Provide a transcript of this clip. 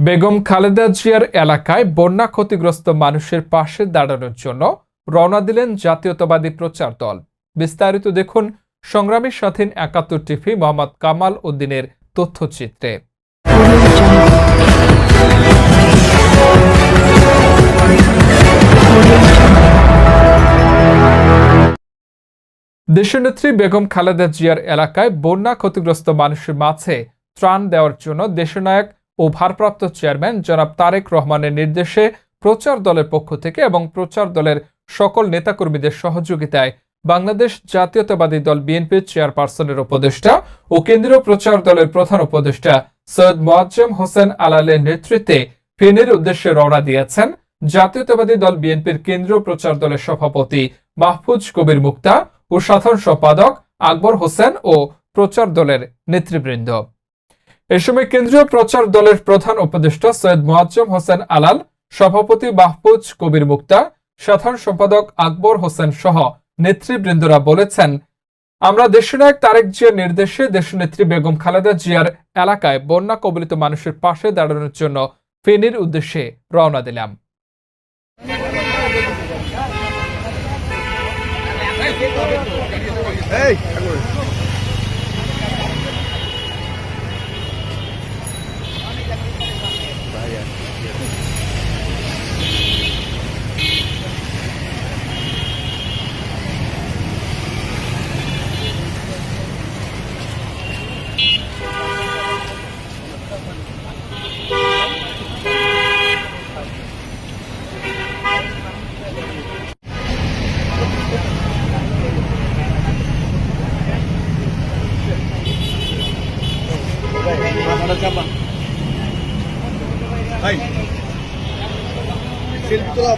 বেগম খালেদা জিয়ার এলাকায় বন্যা ক্ষতিগ্রস্ত মানুষের পাশে দাঁড়ানোর জন্য রওনা দিলেন জাতীয়তাবাদী প্রচার দল। বিস্তারিত দেখুন সংগ্রামী স্বাধীন একাত্তর টিভি মোহাম্মদ কামাল উদ্দিনের তথ্যচিত্রে। দেশনেত্রী বেগম খালেদা জিয়ার এলাকায় বন্যা ক্ষতিগ্রস্ত মানুষের মাঝে ত্রাণ দেওয়ার জন্য দেশনায়ক ও ভারপ্রাপ্ত চেয়ারম্যান জনাব তারেক রহমানের নির্দেশে প্রচার দলের পক্ষ থেকে এবং প্রচার দলের সকল নেতাকর্মীদের সহযোগিতায় বাংলাদেশ জাতীয়তাবাদী দল বিএনপির চেয়ারপারসনের উপদেষ্টা ও কেন্দ্রীয় প্রচার দলের প্রধান উপদেষ্টা সৈয়দ মোয়াজ্জেম হোসেন আলালের নেতৃত্বে ফেনের উদ্দেশ্যে রওনা দিয়েছেন জাতীয়তাবাদী দল বিএনপির কেন্দ্রীয় প্রচার দলের সভাপতি মাহফুজ কবির মুক্তা ও সাধারণ সম্পাদক আকবর হোসেন ও প্রচার দলের নেতৃবৃন্দ। এ সময় কেন্দ্রীয় প্রচার দলের প্রধান উপদেষ্টা সৈয়দ মোয়াজ্জম হোসেন আলাল, সভাপতি মাহফুজ কবির মুক্তা, সাধারণ সম্পাদক আকবর হোসেন সহ নেতৃবৃন্দরা বলেছেন, আমরা দেশনায়ক তারেক জিয়ার নির্দেশে দেশনেত্রী বেগম খালেদা জিয়ার এলাকায় বন্যা কবলিত মানুষের পাশে দাঁড়ানোর জন্য ফেনীর উদ্দেশ্যে রওনা দিলাম। এই la chapa. Ahí. Si el la